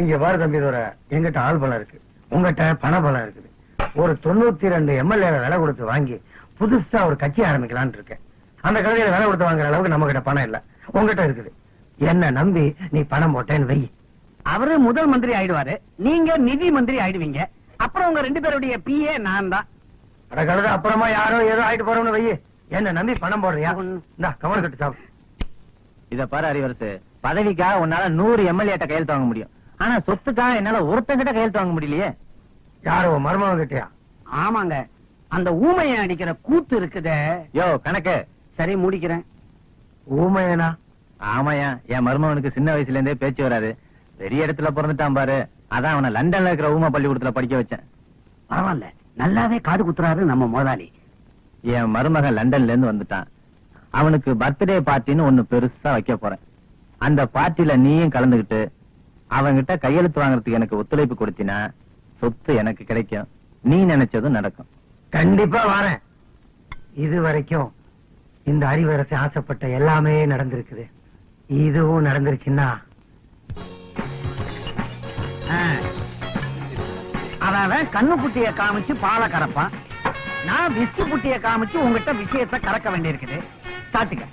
இங்க பாரு தம்பி தோற எங்கிட்ட ஆள் பலம் இருக்கு. உங்ககிட்ட பண பலம் இருக்குது. ஒரு தொண்ணூத்தி ரெண்டு எம்எல்ஏ விலை கொடுத்து வாங்கி புதுசா ஒரு கட்சி ஆரம்பிக்கலாம்னு இருக்கேன். அந்த கடையில விலை கொடுத்து வாங்குற அளவுக்கு நம்ம கிட்ட பணம் இல்ல. உங்ககிட்ட இருக்குது. என்ன நம்பி நீ பணம் போட்டேன்னு வை. அவரு முதல் மந்திரி ஆயிடுவாரு. நீங்க நிதி மந்திரி ஆயிடுவீங்க. அப்புறம் உங்க ரெண்டு பேருடைய பிஏ நான் தான். அட கழுத அப்புறமா யாரோ ஏதோ ஆயிட்டு போறோம்னு வை. என்ன நம்பி பணம் போடுறியா? இந்தா கவர் கட்டு சாப்பிடு இத பாரு அறிவரசு பதவிக்காக உன்னால நூறு எம்எல்ஏட்ட கையெழுத்து வாங்க முடியும். ஆனா சொத்துக்காக என்னால ஒருத்தங்கிட்ட கையெழுத்து வாங்க முடியலையே. யாரோ மருமகன் கிட்டயா? ஆமாங்க. அந்த ஊமையை அடிக்கிற கூத்து இருக்குதே. யோ கணக்கு. சரி முடிக்கிறேன். ஊமையனா? ஆமாயா என் மருமகனுக்கு சின்ன வயசுல இருந்தே பேச்சு வராது. பெரிய இடத்துல பிறந்துட்டான் பாரு. அதான் அவனை லண்டன்ல இருக்கிற ஊமை பள்ளிக்கூடத்துல படிக்க வச்சேன். பரவாயில்ல. நல்லாவே காது குத்துறாரு நம்ம முதலாளி. என் மருமகன் லண்டன்ல இருந்து வந்துட்டான். அவனுக்கு பர்த்டே பார்ட்டின்னு ஒண்ணு பெருசா வைக்க போறேன். அந்த பார்ட்டில நீயும் கலந்துகிட்டு அவன்கிட்ட கையெழுத்து வாங்குறதுக்கு எனக்கு ஒத்துழைப்பு கொடுத்தினா சொத்து எனக்கு கிடைக்கும். நீ நினைச்சதும் நடக்கும். கண்டிப்பா வரேன். இது வரைக்கும் இந்த அறிவரசு ஆசைப்பட்ட எல்லாமே நடந்திருக்குது. இதுவும் நடந்துருச்சுன்னா அவன் கண்ணு குட்டிய காமிச்சு பாலை கறப்பான். நான் விஸ்கி குட்டிய காமிச்சு உங்ககிட்ட விஷயத்த கறக்க வேண்டியிருக்குது. சாச்சுக்க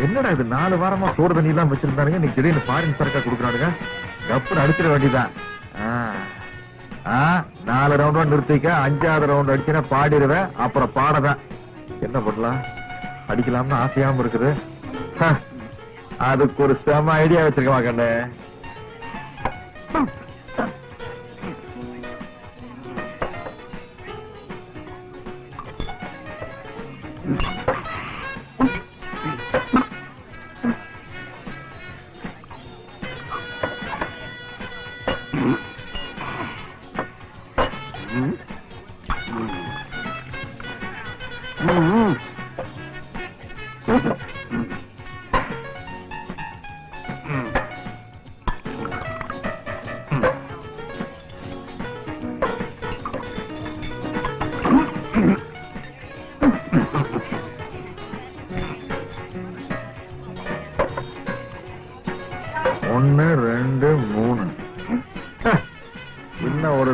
என்னடா இது நாலு வாரமா சோறு தண்ணி எல்லாம் வச்சிருந்தானுங்க நீ திடீர்னு ஃபாரின் சரக்கா கொடுக்கறானுங்க. கப்புன்னு அடிச்சிட வேண்டியதான் ஆ. ஆ, நாலு ரவுண்ட் நிறுத்திக்க அஞ்சாவது ரவுண்ட் அடிச்சுனா பாடிடுவேன் அப்புறம் பாடதான். என்ன பண்ணலாம்? அடிக்கலாம்னு ஆசையாம இருக்குது. அதுக்கு ஒரு செம ஐடியா வச்சிருக்கமா கண்ணு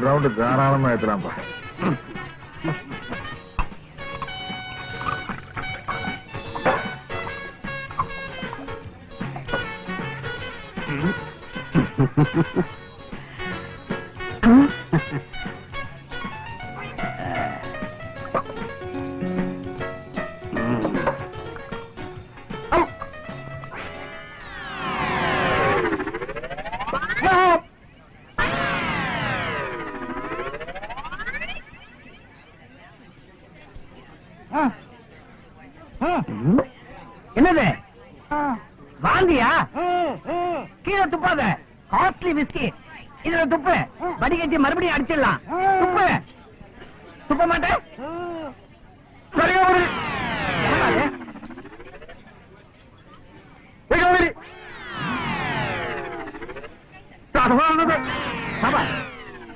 ஒரு ரவுண்டு தாராளமா ஏத்தலாம்ப்பா என்னது காஸ்ட்லி விஸ்கி இதுல துப்பு. வடிகட்டி மறுபடியும் அடிச்சிடலாம். துப்பு. துப்ப மாட்டேன் ஒரு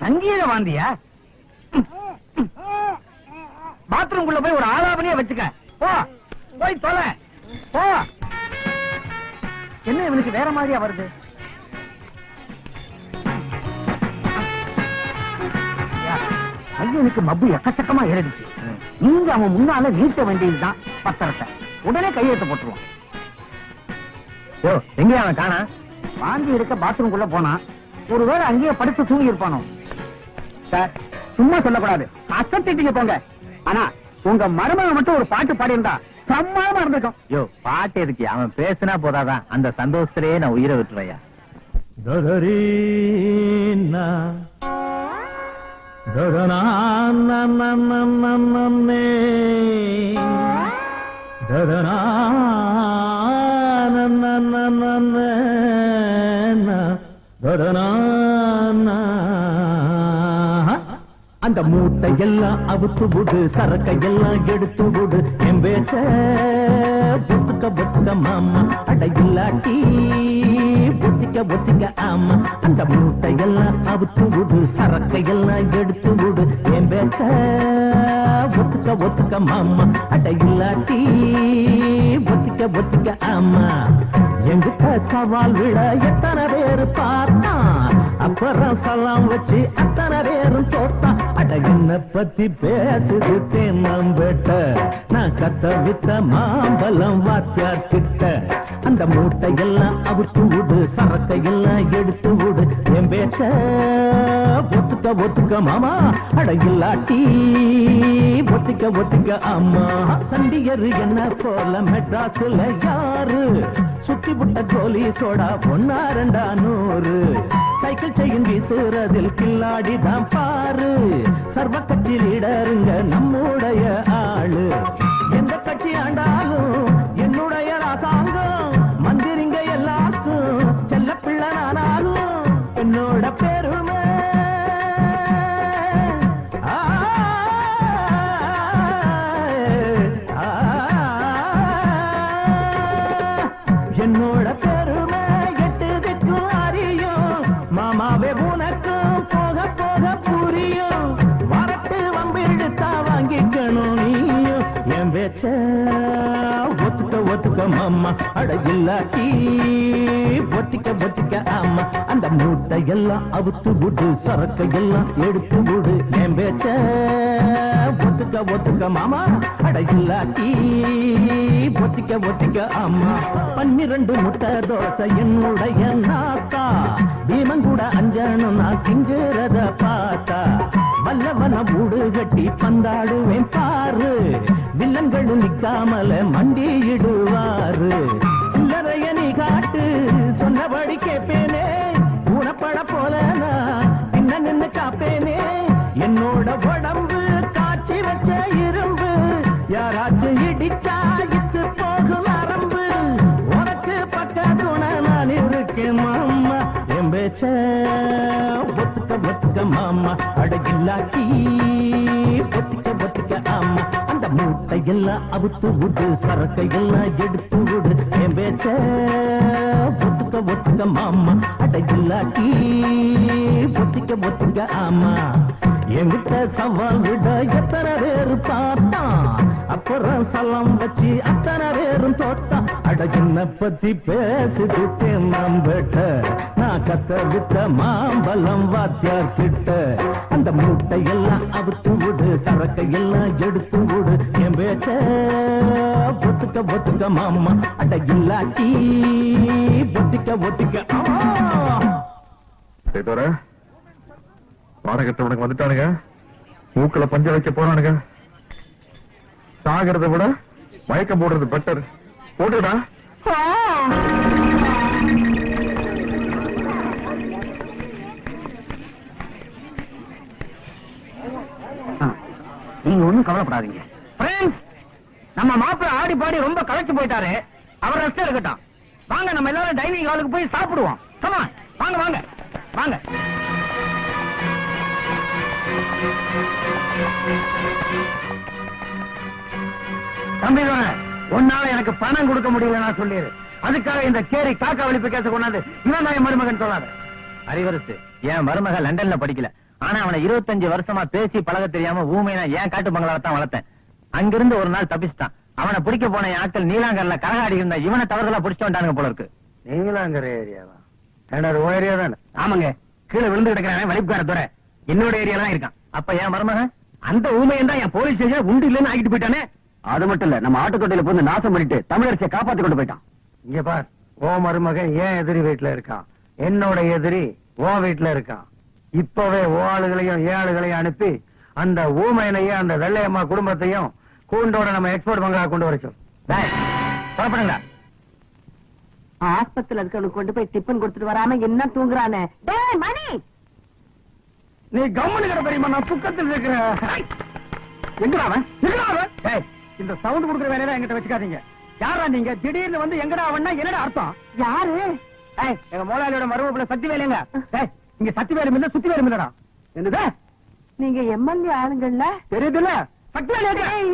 சங்கீத வாந்தியா? பாத்ரூம்குள்ள போய் ஒரு ஆலாபனையா வச்சுக்க. போ. போய் தொலை. போ. என்ன இவனுக்கு வேற மாதிரியா வருது? பையனுக்கு மப்பு எக்கச்சக்கமா ஏறிடுச்சு. நீங்க அவன் முன்னால நீட்ட வேண்டியதுதான் பத்திரத்தை. உடனே கையெழுத்து போட்டுருவான். யோ எங்கேயா அவன் காணா வாந்தி எடுக்க பாத்ரூம்குள்ள போனா ஒருவேளை அங்கேயே படுத்து தூங்கி இருப்பானோ? சார் சும்மா சொல்லக்கூடாது. அசத்திட்டீங்க போங்க. ஆனா உங்க மருமகன் மட்டும் ஒரு பாட்டு பாடியிருந்தா சம்மாம இருந்திருக்கும். யோ பாட்டு எதுக்கு? அவன் பேசினா போதாதான் அந்த சந்தோஷத்திலேயே நான் உயிரை da da na அந்த மூட்டை எல்லாம் அவுத்து விடு சரக்கை எல்லாம் எடுத்து விடு. என் பேச்ச புத்துக்க புத்துக்க மாமா அடையில்லாட்டி புத்திக்க புத்திக்க ஆமா. அந்த மூட்டை எல்லாம் அவுத்து விடு சரக்கை எல்லாம் எடுத்து விடு. என் பேச்ச ஒத்துக்க ஒத்துக்க மாமா அடையில்லாட்டி இல்லாட்டி ஒத்திக்க ஆமா. எங்கிட்ட சவால் விட எத்தனை பேர் பார்த்தான்? அப்புறம் சலாம் வச்சு அத்தனை பேரும் தோட்டா அட என்ன பத்தி பேசுது தேனம்பேட்ட நான் கத்த வித்த மாம்பழம் வாத்தியார் கிட்ட அந்த மூட்டை எல்லாம் அவுத்து விடு சரக்கை எல்லாம் எடுத்து விடு. பேச்ச ஒத்துக்க ஒத்துக்க மாமா அட ஒத்துக்க ஒத்துக்க அம்மா சண்டியர் என்ன போல மெட்ராஸ்ல யாரு? சுத்தி புட்ட கோலி சோடா ஒன்னா ரெண்டா நூறு. சைக்கிள் செயின் வீசுறதில் கில்லாடி தான் பாரு. சர்வ கட்சி லீடருங்க நம்முடைய ஆளு. எந்த கட்சி ஆண்டாலும் என்னோட பெருமை எட்டு திக்கும் அறியும் மாமாவே உனக்கும் போக போக புரியும் வரட்டு வம்பிழுத்தா வாங்கிக்கணும் நீயும் என் பேச்ச ஒத்துக்க ஒத்துக்க மாமா அட இல்லாட்டி ஒத்திக்க ஒத்திக்க மூட்டை எல்லாம் அவுத்து விடு சரக்கை எல்லாம் எடுத்து விடு. என் பேச்ச? ஒத்துக்க ஒத்துக்க மாமா. அட ஒத்திக்க ஒத்திக்க அம்மா. பன்னிரண்டு முட்டை தோசை என்னுடைய நாத்தா. பீமன் கூட அஞ்சனும் நான் திங்குறத பார்த்தா. வல்லவன ஊடு கட்டி பந்தாடுவேன் பாரு. வில்லன்களும் நிக்காமல மண்டியிடுவாரு. சில்லறைய நீ காட்டு சொன்னபடி கேட்பேனே. பழ போல நான் பின்ன நின்னு காப்பேனே என்னோட உடம்பு காட்சி வச்ச இரும்பு. யாராச்சும் இடிச்சா இத்து போகும் அரம்பு உனக்கு பக்க துணை நான் இருக்கேன் மாமா. என் பேச்ச ஒத்துக்க ஒத்துக்க மாமா. அடகில்லாக்கி ஒத்துக்க ஒத்துக்க ஆமா. அந்த மூட்டை எல்லாம் அவுத்து விடு சரக்கை எல்லாம் எடுத்து விடு பேச்ச ஒத்துக்க ஒத்துக்க மாமா அடகில்லாக்கி ஒத்திக்க ஒத்திக்க ஆமா. எங்கிட்ட சவால் விட எத்தனை பேர் பார்த்தான். அப்புறம் சலம் வச்சு அத்தனை பேரும் தோட்டம் அட என்ன பத்தி பேசிட்டு நம்பட்ட நான் கத்த விட்ட மாம்பழம் வாத்தியார் கிட்ட அந்த மூட்டை எல்லாம் அவுத்து விடு சரக்கை எல்லாம் எடுத்து விடு. என் பேச்ச ஒத்துக்க ஒத்துக்க மாமா. அட இல்லாட்டி ஒத்திக்க ஒத்திக்க. ஆமா. சேதோர வந்துட்டானுங்க. மூக்குல பஞ்ச வைக்க போறானுங்க. சாகிறத விட மயக்கம் போடுறது பெட்டர் போட்டுடா நீங்க ஒண்ணும் கவலைப்படாதீங்க. நம்ம மாப்பிள்ள ஆடி பாடி ரொம்ப களைச்சு போயிட்டாரு. அவர் ரெஸ்ட் இருக்கட்டும். வாங்க நம்ம எல்லாரும் டைனிங் ஹாலுக்கு போய் சாப்பிடுவோம். கமா வாங்க வாங்க வாங்க. தம்பி உன்னால எனக்கு பணம் கொடுக்க முடியல நான் சொல்லிடு அதுக்காக இந்த கேரி காக்கா வலிப்பு கேச கொண்டாந்து இவன் தான் என் மருமகன் சொல்லாத. அறிவரசு என் மருமக லண்டன்ல படிக்கல. ஆனா அவனை 25 வருஷமா பேசி பழக தெரியாம ஊமையா ஏன் காட்டு பங்களாவை தான் வளர்த்தேன். அங்கிருந்து ஒரு நாள் தப்பிச்சிட்டான். அவனை பிடிக்க போன ஆட்கள் நீலாங்கர்ல கரகாடி இருந்த இவனை தவறுதலா பிடிச்சு வந்தானுங்க போல இருக்கு. நீங்களாங்கிற ஏரியாவா? உன் ஏரியா தானே? ஆமாங்க. கீழே விழுந்து கிடக்கிறவன் வலிப்புக்கார துறை என்னோட ஏரியா தான் இருக்கான். அப்ப என் மருமகன்? அந்த ஊமையன் தான் என் போலீஸ் ஸ்டேஷன் உண்டு இல்லைன்னு ஆகிட்டு போயிட்டானே. அது மட்டும் இல்ல நம்ம ஆட்டுக்கொட்டையில போய் நாசம் பண்ணிட்டு தமிழரசியை காப்பாத்தி கொண்டு போயிட்டான். இங்க பார் ஓ மருமகன் ஏன் எதிரி வீட்டுல இருக்கான்? என்னோட எதிரி ஓ வீட்டுல இருக்கான். இப்பவே ஓ ஆளுகளையும் ஏ ஆளுகளையும் அனுப்பி அந்த ஊமையனையும் அந்த வெள்ளையம்மா குடும்பத்தையும் கூண்டோட நம்ம எக்ஸ்போர்ட் பங்களா கொண்டு வரச்சோம் புறப்படுங்க. ஆஸ்பத்திரியில இருக்கவனுக்கு கொண்டு போய் டிஃபன் கொடுத்துட்டு வராம என்ன தூங்குறானே? டேய் மணி! நீ கம்முனு கிட தெரியுமா நான் துக்கத்தில் இருக்கிறேன். எங்கடா அவன்? இந்த சவுண்ட் கொடுக்குற வேலையெல்லாம் என்கிட்ட வச்சுக்காதீங்க. யாரா நீங்க? திடீர்னு வந்து எங்கடா அவன்னா என்னடா அர்த்தம்? யாரு? எங்க முதலாளியோட மருமப்புல சக்தி வேலைங்க இங்க சக்தி வேலும் இல்ல சுத்தி வேலும் இல்லடா என்னது? நீங்க எம்எல்ஏ ஆளுங்கள்ல? தெரியுதுல்ல?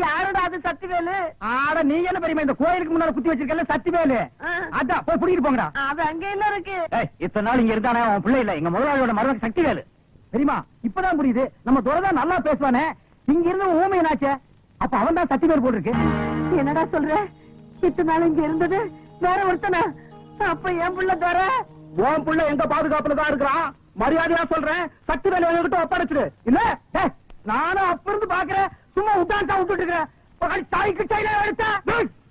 யாரோட அது சத்திவேலு ஆட நீங்க என்ன பெரியமா இந்த கோயிலுக்கு முன்னால குத்தி வச்சிருக்கல சக்திவேலு ஆ. அதான் போய் புடிக்கிட்டு போங்கடா. அது அங்க என்ன இருக்கு? ஏய், இத்தனை நாள் இங்க இருந்தானே அவன் பிள்ளை இல்ல. எங்க முதலாளியோட மருமக சக்திவேலு தெரியுமா? இப்பதான் புரியுது. நம்ம துரைதான் நல்லா பேசுவானே. இங்க இருந்து ஊமை என்னாச்சே அப்ப அவன் தான் சக்திவேல் போட்டிருக்கு. என்னடா சொல்ற? இத்தனை நாள் இங்க இருந்தது வேற ஒருத்தனா? அப்ப என் புள்ள தர? உன் புள்ள எங்க பாதுகாப்புல தான் இருக்கிறான் மரியாதையா சொல்றேன். சக்திவேல் என்கிட்ட ஒப்படைச்சிடு. இல்ல? நானும் அப்ப இருந்து பாக்குறேன். சும்மா உட்டான்டா விட்டுட்டு இருக்கிறேன் தாய்க்கு கையில எடுத்தா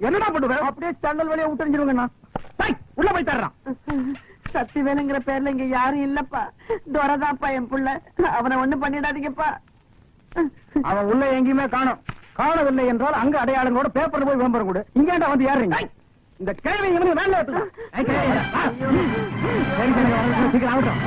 என்னடா பண்ணுவேன் அப்படியே சன்னல் வழியா விட்டுருந்துருவேண்ணா தாய் உள்ள போய் தர்றான் சத்திவேலுங்கிற பேர்ல இங்க யாரும் இல்லப்பா. துரதாப்பா என் புள்ள. அவனை ஒண்ணு பண்ணிடாதீங்கப்பா. அவன் உள்ள எங்கேயுமே காணும். காணவில்லை என்றால் அங்க அடையாளங்களோட பேப்பர்ல போய் விளம்பரம் கொடு. இங்கேண்டா வந்து ஏறுறீங்க. இந்த கேள்வி இவனுக்கு வேலை சீக்கிரம் ஆகட்டும்.